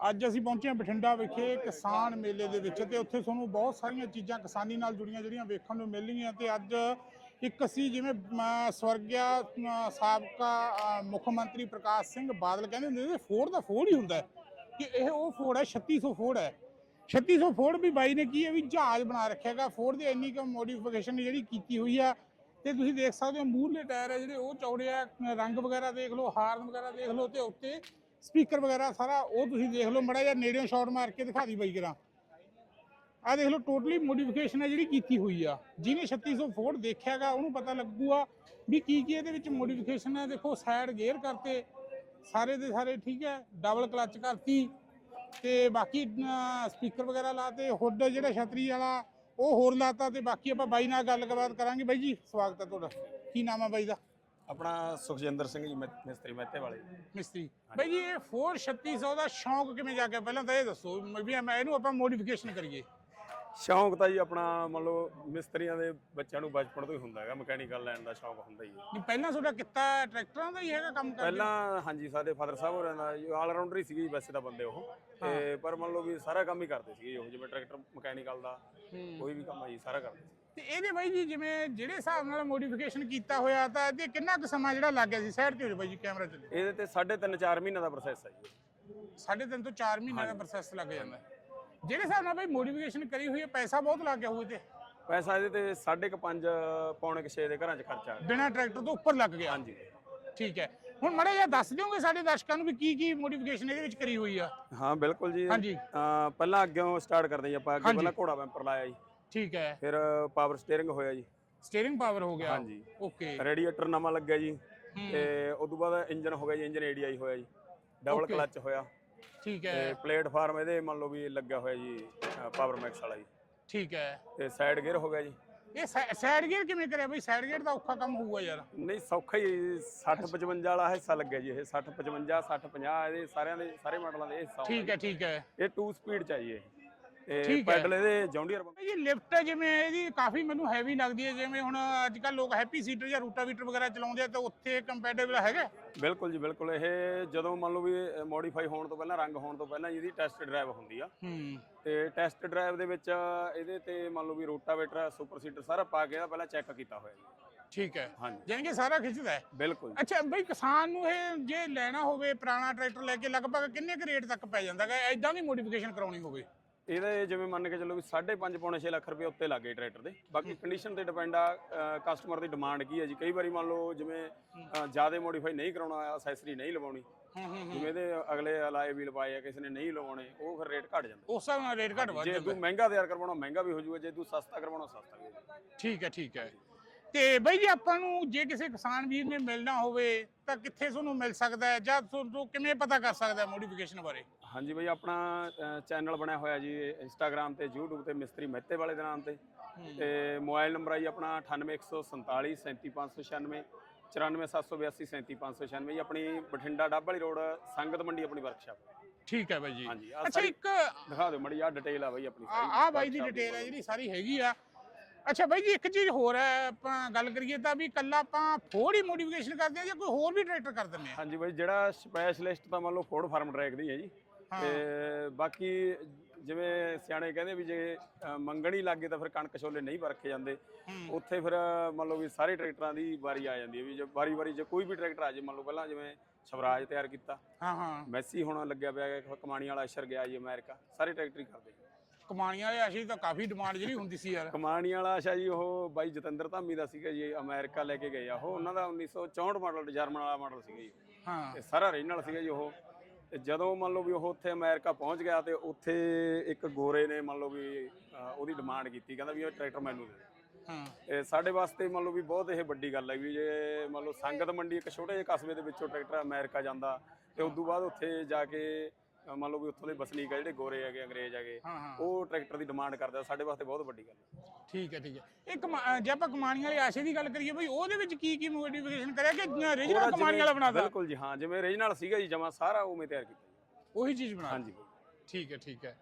ਅੱਜ ਅਸੀਂ ਪਹੁੰਚੇ ਹਾਂ ਬਠਿੰਡਾ ਵਿਖੇ ਕਿਸਾਨ ਮੇਲੇ ਦੇ ਵਿੱਚ ਤੇ ਉੱਥੇ ਤੁਹਾਨੂੰ ਬਹੁਤ ਸਾਰੀਆਂ ਚੀਜ਼ਾਂ ਕਿਸਾਨੀ ਨਾਲ ਜੁੜੀਆਂ ਜਿਹੜੀਆਂ ਵੇਖਣ ਨੂੰ ਮਿਲਣਗੀਆਂ ਤੇ ਅੱਜ ਇੱਕ ਅਸੀਂ ਜਿਵੇਂ ਸਵਰਗਿਆ ਸਾਬਕਾ ਮੁੱਖ ਮੰਤਰੀ ਪ੍ਰਕਾਸ਼ ਸਿੰਘ ਬਾਦਲ ਕਹਿੰਦੇ ਹੁੰਦੇ ਸੀ ਫੋੜ ਦਾ ਫੋੜ ਹੀ ਹੁੰਦਾ ਕਿ ਇਹ ਉਹ ਫੋੜ ਹੈ 3600 ਫੋੜ ਹੈ। 3600 ਫੋੜ ਵੀ ਬਾਈ ਨੇ ਕੀ ਹੈ, ਵੀ ਜਹਾਜ਼ ਬਣਾ ਰੱਖਿਆਗਾ ਫੋੜ ਦੀ ਇੰਨੀ ਕੁ ਮੋਡੀਫਿਕੇਸ਼ਨ ਜਿਹੜੀ ਕੀਤੀ ਹੋਈ ਆ। ਤੇ ਤੁਸੀਂ ਦੇਖ ਸਕਦੇ ਹੋ ਮੂਹਰਲੇ ਟਾਇਰ ਹੈ ਜਿਹੜੇ, ਉਹ ਚੌੜੇ ਆ, ਰੰਗ ਵਗੈਰਾ ਦੇਖ ਲਓ, ਹਾਰਨ ਵਗੈਰਾ ਦੇਖ ਲਓ ਤੇ ਉੱਤੇ ਸਪੀਕਰ ਵਗੈਰਾ ਸਾਰਾ ਉਹ ਤੁਸੀਂ ਦੇਖ ਲਓ, ਮੜਾ ਜਿਹਾ ਨੇੜਿਓਂ ਸ਼ਾਟ ਮਾਰ ਕੇ ਦਿਖਾ ਦੀ ਬਾਈ ਕਰਾਂ ਆ ਦੇਖ ਲਓ ਟੋਟਲੀ ਮੋਡੀਫਿਕੇਸ਼ਨ ਹੈ ਜਿਹੜੀ ਕੀਤੀ ਹੋਈ ਆ। ਜਿਹਨੇ 3600 ਫੋਰਡ ਦੇਖਿਆਗਾ, ਉਹਨੂੰ ਪਤਾ ਲੱਗੂਗਾ ਵੀ ਕੀ ਕੀ ਇਹਦੇ ਵਿੱਚ ਮੋਡੀਫਿਕੇਸ਼ਨ ਹੈ। ਦੇਖੋ ਸਾਈਡ ਗੇਅਰ ਕਰਤੇ, ਸਾਰੇ ਦੇ ਸਾਰੇ ਠੀਕ ਹੈ ਡਬਲ ਕਲਚ ਕਰਤੀ, ਤੇ ਬਾਕੀ ਸਪੀਕਰ ਵਗੈਰਾ ਲਾਤੇ ਹੁੱਡ ਜਿਹੜਾ ਛਤਰੀ ਵਾਲਾ, ਉਹ ਹੋਰ ਲਾਤਾ, ਤੇ ਬਾਕੀ ਆਪਾਂ ਬਾਈ ਨਾਲ ਗੱਲਬਾਤ ਕਰਾਂਗੇ। ਬਾਈ ਜੀ, ਸਵਾਗਤ ਹੈ ਤੁਹਾਡਾ। ਕੀ ਨਾਮ ਹੈ ਬਾਈ ਦਾ? ਆਪਣਾ ਸੁਖਜਿੰਦਰ ਸਿੰਘ ਜੀ ਮਿ- ਮਿਸਤਰੀ ਮਹਿਤੇ ਵਾਲੇ ਮਿਸਤਰੀ। ਬਾਈ ਜੀ ਇਹ 4600 ਦਾ ਸ਼ੌਂਕ ਕਿਵੇਂ ਜਾਗਿਆ ਪਹਿਲਾਂ ਤਾਂ ਇਹ ਦੱਸੋ ਵੀ ਮੈਂ ਇਹਨੂੰ ਆਪਾਂ ਮੋਡੀਫਿਕੇਸ਼ਨ ਕਰੀਏ। ਸ਼ੌਂਕ ਤਾਂ ਜੀ ਆਪਣਾ ਮੰਨ ਲਓ ਮਿਸਤਰੀਆਂ ਦੇ ਬੱਚਿਆਂ ਨੂੰ ਬਚਪਨ ਤੋਂ ਹੀ ਹੁੰਦਾ ਹੈਗਾ ਮਕੈਨੀਕਲ ਲੈਣ ਦਾ ਸ਼ੌਂਕ ਹੁੰਦਾ ਹੀ ਹੈ। ਨਹੀਂ ਪਹਿਲਾਂ ਤੁਹਾਡਾ ਕਿੱਤਾ ਟਰੈਕਟਰਾਂ ਦਾ ਹੀ ਹੈਗਾ ਕੰਮ ਕਰਦੇ ਪਹਿਲਾਂ ਹਾਂਜੀ ਸਾਡੇ ਫਾਦਰ ਸਾਹਿਬ ਹੋਰਾਂ ਦਾ ਆਲ ਰਾਉਂਡਰ ਹੀ ਸੀਗੇ ਜੀ ਵੈਸੇ ਤਾਂ ਬੰਦੇ ਉਹ। ਤੇ ਪਰ ਮੰਨ ਲਓ ਵੀ ਸਾਰਾ ਕੰਮ ਹੀ ਕਰਦੇ ਸੀਗੇ ਉਹ ਜਿਵੇਂ ਟਰੈਕਟਰ ਮਕੈਨੀਕਲ ਦਾ ਕੋਈ ਵੀ ਕੰਮ ਹੈ ਜੀ ਸਾਰਾ ਕਰਦੇ ਸੀ। ਤੇ ਇਹਦੇ ਬਾਈ ਜੀ ਜਿਵੇਂ ਜਿਹੜੇ ਹਿਸਾਬ ਨਾਲ ਮੋਡੀਫਿਕੇਸ਼ਨ ਕੀਤਾ ਹੋਇਆ ਤਾਂ ਇਹਦੇ ਕਿੰਨਾ ਕੁ ਸਮਾਂ ਜਿਹੜਾ ਲੱਗ ਗਿਆ ਸੀ? ਸਾਈਡ ਤੇ ਹੋ ਬਾਈ ਜੀ ਕੈਮਰਾ ਚੱਲੇ ਇਹਦੇ ਤੇ 3.5 4 ਮਹੀਨੇ ਦਾ ਪ੍ਰੋਸੈਸ ਹੈ ਜੀ। ਸਾਢੇ ਤਿੰਨ ਤੋਂ 4 ਮਹੀਨੇ ਦਾ ਪ੍ਰੋਸੈਸ ਲੱਗ ਜਾਂਦਾ ਹੈ। ਜਿਹੜੇ ਹਿਸਾਬ ਨਾਲ ਬਾਈ ਮੋਡੀਫਿਕੇਸ਼ਨ ਕਰੀ ਹੋਈ ਹੈ ਪੈਸਾ ਬਹੁਤ ਲੱਗ ਗਿਆ ਹੋਊ ਤੇ ਪੈਸਾ ਇਹਦੇ ਤੇ 5.5 ਪੌਣੇ 6 ਦੇ ਘਰਾਂ 'ਚ ਖਰਚਾ ਆ। ਬਿਨਾ ਟਰੈਕਟਰ ਤੋਂ ਉੱਪਰ ਲੱਗ ਗਿਆ। ਹਾਂਜੀ। ਠੀਕ ਹੈ। ਹੁਣ ਮੜਾ ਜਿਹਾ ਦੱਸ ਦਿਓਗੇ ਸਾਡੇ ਦਰਸ਼ਕਾਂ ਨੂੰ ਵੀ ਕੀ ਕੀ ਮੋਡੀਫਿਕੇਸ਼ਨ ਇਹਦੇ ਵਿੱਚ ਕਰੀ ਹੋਈ ਆ? ਹਾਂ ਬਿਲਕੁਲ ਜੀ। ਹਾਂਜੀ। ਅਹ ਪਹਿਲਾਂ ਅੱਗੇੋਂ ਸਟਾਰਟ ਕਰਦੇ ਜੀ ਆਪਾਂ ਅੱਗੇ ਹਾਂਜੀ। ਪਹਿਲਾਂ ਘੋੜਾ ਵੈਂਪਰ ਲਾਇਆ ਜੀ। ਠੀਕ ਹੈ। ਫਿਰ ਪਾਵਰ ਸਟੀਅਰਿੰਗ ਹੋਇਆ ਜੀ। ਸਟੀਅਰਿੰਗ ਪਾਵਰ ਹੋ ਗਿਆ। ਹਾਂਜੀ। ਓਕੇ ਰੇਡੀਏਟਰ ਨਵਾਂ ਲੱਗਿਆ ਜੀ। ਤੇ ਉਸ ਤੋਂ ਬਾਅਦ ਇੰਜਨ ਹੋ ਗਿਆ ਜੀ ਇੰਜਨ ਏਡੀਆਈ ਹੋਇਆ ਜੀ। ਡਬਲ. ਕਲਚ ਹੋਇਆ। ਠੀਕ ਤੇ ਹੈ ਪਲੇਟਫਾਰਮ ਇਹਦੇ ਮੰਨ ਲਓ ਵੀ ਲੱਗਿਆ ਹੋਇਆ ਜੀ ਪਾਵਰ ਮੈਕਸ ਵਾਲਾ ਜੀ। ਠੀਕ ਹੈ। ਤੇ ਸਾਈਡ ਗੇਅਰ ਹੋ ਗਿਆ ਜੀ। ਇਹ ਸਾਈਡ ਗੇਅਰ ਕਿਵੇਂ ਕਰਿਆ ਬਈ? ਸਾਈਡ ਗੇਅਰ ਦਾ ਔਖਾ ਕੰਮ ਹੋਊਗਾ ਯਾਰ। ਨਹੀਂ ਸੌਖਾ ਹੀ 60 55 ਵਾਲਾ ਹਿੱਸਾ ਲੱਗਿਆ ਜੀ ਇਹ। 60 55 60 50 ਇਹਦੇ ਸਾਰਿਆਂ ਦੇ ਸਾਰੇ ਮਾਡਲਾਂ ਦੇ ਇਹ ਹਿੱਸਾ ਠੀਕ ਹੈ ਠੀਕ ਹੈ। ਇਹ 2 ਸਪੀਡ ਚਾਹੀਏ ਤੇ ਠੀਕ ਹੈ। ਪੈਡਲ ਇਹਦੇ ਜੌਂਡੀਅਰ ਇਹ ਜੀ ਲਿਫਟ ਜਿਵੇਂ ਇਹਦੀ ਕਾਫੀ ਮੈਨੂੰ ਹੈਵੀ ਲੱਗਦੀ ਹੈ ਜਿਵੇਂ ਹੁਣ ਅੱਜ ਕੱਲ ਲੋਕ ਹੈਪੀ ਸੀਟਰ ਜਾਂ ਰੂਟਾਵੀਟਰ ਵਗੈਰਾ ਚਲਾਉਂਦੇ ਆ ਤਾਂ ਉੱਥੇ ਕੰਪੈਟੀਬਲ ਹੈਗਾ? ਬਿਲਕੁਲ ਜੀ ਬਿਲਕੁਲ। ਇਹ ਜਦੋਂ ਮੰਨ ਲਓ ਵੀ ਮੋਡੀਫਾਈ ਹੋਣ ਤੋਂ ਪਹਿਲਾਂ ਰੰਗ ਹੋਣ ਤੋਂ ਪਹਿਲਾਂ ਇਹਦੀ ਟੈਸਟ ਡਰਾਈਵ ਹੁੰਦੀ ਆ। ਹੂੰ। ਤੇ ਟੈਸਟ ਡਰਾਈਵ ਦੇ ਵਿੱਚ ਇਹਦੇ ਤੇ ਮੰਨ ਲਓ ਵੀ ਰੋਟਾਵੇਟਰ ਸੁਪਰ ਸੀਟਰ ਸਾਰਾ ਪਾ ਕੇ ਇਹਦਾ ਪਹਿਲਾਂ ਚੈੱਕ ਕੀਤਾ ਹੋਇਆ ਜੀ। ਠੀਕ ਹੈ। ਹਾਂਜੀ। ਯਾਨੀ ਕਿ ਸਾਰਾ ਖਿੱਚਦਾ ਹੈ? ਬਿਲਕੁਲ। ਅੱਛਾ ਬਈ ਕਿਸਾਨ ਨੂੰ ਇਹ ਜੇ ਲੈਣਾ ਹੋਵੇ ਪੁਰਾਣਾ ਟਰੈਕਟਰ ਲੈ ਕੇ ਲਗਭਗ ਕਿੰਨੇ ਕੁ ਰੇਟ ਤੱਕ ਪੈ ਜਾਂਦਾ ਹੈ ਐਦਾਂ ਦੀ ਮੋਡੀਫਿਕੇਸ਼ਨ ਕਰਾਉਣੀ ਹੋਵੇ। ਇਹਦੇ ਜਿਵੇਂ ਮੰਨ ਕੇ ਚੱਲੋ ਵੀ 5.5 ਪੌਣੇ 6 ਲੱਖ ਰੁਪਏ ਉੱਤੇ ਲੱਗੇ ਟਰੈਕਟਰ ਦੇ। ਬਾਕੀ ਕੰਡੀਸ਼ਨ ਤੇ ਡਿਪੈਂਡ ਆ ਕਸਟਮਰ ਦੀ ਡਿਮਾਂਡ ਕੀ ਹੈ ਜੀ। ਕਈ ਵਾਰੀ ਮੰਨ ਲਓ ਜਿਵੇਂ ਜ਼ਿਆਦਾ ਮੋਡੀਫਾਈ ਨਹੀਂ ਕਰਾਉਣਾ ਅਸੈਸਰੀ ਨਹੀਂ ਲਵਾਉਣੀ। ਜਿਵੇਂ ਇਹਦੇ ਅਗਲੇ ਅਲਾਏ ਵੀ ਲਵਾਏ ਆ ਕਿਸੇ ਨੇ ਨਹੀਂ ਲਵਾਉਣੇ ਉਹ ਫਿਰ ਰੇਟ ਘਟ ਜਾਂਦਾ। ਉਸ ਹਿਸਾਬ ਨਾਲ ਰੇਟ ਘੱਟ ਵੱਧ ਜੇ ਜਾਂਦਾ। ਤੂੰ ਮਹਿੰਗਾ ਤਿਆਰ ਕਰਵਾਉਣਾ ਮਹਿੰਗਾ ਵੀ ਹੋ ਜਾਊਗਾ ਜੇ ਤੂੰ ਸਸਤਾ ਕਰਵਾਉਣਾ ਸਸਤਾ ਵੀ ਹੋ ਜਾਊਗਾ। ਠੀਕ ਹੈ ਠੀਕ ਹੈ। ਤੇ ਬਈ ਜੀ ਆਪਾਂ ਨੂੰ ਜੇ ਕਿਸੇ ਕਿਸਾਨ ਵੀਰ ਨੇ ਮਿਲਣਾ ਹੋਵੇ ਤਾਂ ਕਿੱਥੇ ਤੁਹਾਨੂੰ ਮਿਲ ਸਕਦਾ ਹੈ? ਜਾਂ ਤੁਹਾਨੂੰ ਕਿਵੇਂ ਪਤਾ ਕਰ ਸਕਦਾ ਹੈ ਮੋਡੀਫਿਕੇਸ਼ਨ ਬਾਰੇ? ਹਾਂਜੀ ਬਈ ਆਪਣਾ ਚੈਨਲ ਬਣਿਆ ਹੋਇਆ ਜੀ ਇੰਸਟਾਗ੍ਰam ਤੇ YouTube ਤੇ ਮਿਸਤਰੀ ਮਹਿਤੇ ਵਾਲੇ ਦੇ ਨਾਮ ਤੇ। ਤੇ ਮੋਬਾਈਲ ਨੰਬਰ ਆ ਜੀ ਆਪਣਾ 98147 37596 94782 37596 ਜੀ ਆਪਣੀ ਬਠਿੰਡਾ ਡੱਬ ਵਾਲੀ ਰੋਡ ਸੰਗਤ ਮੰਡੀ ਆਪਣੀ ਵਰਕਸ਼ਾਪ ਠੀਕ ਹੈ ਬਾਈ ਜੀ। ਹਾਂਜੀ, ਅੱਛਾ ਸਾਰੀ- ਇੱਕ ਦਿਖਾ ਦਿਓ ਮੜੀ ਆ ਡਿਟੇਲ ਆ ਬਈ ਆਪਣੀ ਆ ਆ ਬਾਈ ਦੀ ਡਿਟੇਲ ਹੈ ਜਿਹੜੀ ਸਾਰੀ ਹੈਗੀ ਆ। ਅੱਛਾ ਬਾਈ ਜੀ ਇੱਕ ਚੀਜ਼ ਹੋਰ ਹੈ ਆਪਾਂ ਗੱਲ ਕਰੀਏ ਤਾਂ ਵੀ ਕੱਲਾ ਆਪਾਂ ਫੋੜ ਹੀ ਮੋਡੀਫਿਕੇਸ਼ਨ ਕਰਦੇ ਆ ਜਾਂ ਕੋਈ ਹੋਰ ਵੀ ਟਰੈਕਟਰ ਕਰ ਦਿੰਦੇ ਆ ਹਾਂਜੀ ਬਈ ਜਿਹੜਾ ਸਪੈਸ਼ਲਿਸਟ ਤਾਂ ਮੰਨ ਲਓ ਫੋਰਡ ਫਾਰਮ ਟਰੈਕ ਦੀ ਹੈ ਜੀ। ਤੇ ਬਾਕੀ ਜਿਵੇਂ ਸਿਆਣੇ ਕਹਿੰਦੇ ਵੀ ਜੇ ਮੰਗਣੀ ਲੱਗੇ ਤਾਂ ਫਿਰ ਕਣਕ ਛੋਲੇ ਨਹੀਂ ਵਰਖੇ ਜਾਂਦੇ। ਉੱਥੇ ਫਿਰ ਮੰਨ ਲਓ ਵੀ ਸਾਰੇ ਟਰੈਕਟਰਾਂ ਦੀ ਵਾਰੀ ਆ ਜਾਂਦੀ ਹੈ ਵੀ ਜੇ ਵਾਰੀ ਵਾਰੀ ਜੇ ਕੋਈ ਵੀ ਟਰੈਕਟਰ ਆ ਜੇ ਮੰਨ ਲਓ ਪਹਿਲਾਂ ਜਿਵੇਂ ਸਵਰਾਜ ਤਿਆਰ ਕੀਤਾ। ਹਾਂ ਹਾਂ। ਮੈਸੀ ਹੁਣ ਲੱਗਿਆ ਪਿਆ ਹੈ, ਕਮਾਣੀ ਵਾਲਾ ਅਸ਼ਰ ਗਿਆ ਜੀ ਅਮਰੀਕਾ ਸਾਰੇ ਟਰੈਕਟਰ ਹੀ ਕਰਦੇ। ਕਮਾਣੀਆਂ ਵਾਲੇ ਆਸ਼ੀ ਤਾਂ ਕਾਫੀ ਡਿਮਾਂਡ ਜਿਹੜੀ ਹੁੰਦੀ ਸੀ ਯਾਰ। ਕਮਾਣੀ ਵਾਲਾ ਆਸ਼ਾ ਜੀ ਉਹ ਬਾਈ ਜਤਿੰਦਰ ਧਾਮੀ ਦਾ ਸੀਗਾ ਜੀ ਅਮਰੀਕਾ ਲੈ ਕੇ ਗਏ ਆ। ਉਹ ਉਹਨਾਂ ਦਾ 1964 ਮਾਡਲ ਜਰਮਨ ਵਾਲਾ ਮਾਡਲ ਸੀਗਾ ਜੀ। ਹਾਂ। ਤੇ ਸਾਰਾ ਰੀਜਨਲ ਸੀਗਾ ਜੀ ਉਹ। ਤੇ ਜਦੋਂ ਮੰਨ ਲਓ ਵੀ ਉਹ ਉੱਥੇ ਅਮਰੀਕਾ ਪਹੁੰਚ ਗਿਆ ਤੇ ਉੱਥੇ ਇੱਕ ਗੋਰੇ ਨੇ ਮੰਨ ਲਓ ਵੀ ਅਹ, ਉਹਦੀ ਡਿਮਾਂਡ ਕੀਤੀ ਕਹਿੰਦਾ ਵੀ ਇਹ ਟਰੈਕਟਰ ਮੈਨੂੰ ਦੇ ਹਾਂ। ਤੇ ਸਾਡੇ ਵਾਸਤੇ ਮੰਨ ਲਓ ਵੀ ਬਹੁਤ ਇਹ ਵੱਡੀ ਗੱਲ ਹੈ ਵੀ ਜੇ ਮੰਨ ਲਓ ਸੰਗਤ ਮੰਡੀ ਇੱਕ ਛੋਟੇ ਜਿਹੇ ਕਸਬੇ ਦੇ ਵਿੱਚੋਂ ਟਰੈਕਟਰ ਅਮਰੀਕਾ ਜਾਂਦਾ ਤੇ ਉਸ ਤੋਂ ਬਾਅਦ ਉੱਥੇ ਜਾ ਕੇ ਮੰਨ ਲਓ ਵੀ ਉੱਥੋਂ ਦੇ ਵਸਨੀਕ ਆ ਜਿਹੜੇ ਗੋਰੇ ਹੈਗੇ ਅੰਗਰੇਜ਼ ਹੈਗੇ ਹਾਂ ਹਾਂ। ਉਹ ਟਰੈਕਟਰ ਦੀ ਡਿਮਾਂਡ ਕਰਦਾ ਸਾਡੇ ਵਾਸਤੇ ਬਹੁਤ ਵੱਡੀ ਗੱਲ ਹੈ ਠੀਕ ਹੈ ਠੀਕ ਹੈ। ਇਹ ਕਮਾ- ਜੇ ਆਪਾਂ ਕਮਾਣੀਆਂ ਵਾਲੇ ਆਸ਼ੇ ਦੀ ਗੱਲ ਕਰੀਏ ਬਈ ਉਹਦੇ ਵਿੱਚ ਕੀ ਕੀ ਮੋਡੀਫਿਕੇਸ਼ਨ ਕਰਿਆ ਕਿ ਰੀਜਨਲ ਕਮਾਣੀਆਂ ਵਾਲਾ ਬਣਾਦਾ ਬਿਲਕੁਲ ਜੀ ਹਾਂ ਜਿਵੇਂ ਰੀਜਨਲ ਸੀਗਾ ਜੀ ਜਮਾ ਸਾਰਾ ਉਵੇਂ ਤਿਆਰ ਕੀਤਾ ਜੀ। ਉਹੀ ਚੀਜ਼ ਬਣਾ ਹਾਂਜੀ। ਠੀਕ ਹੈ ਠੀਕ ਹੈ।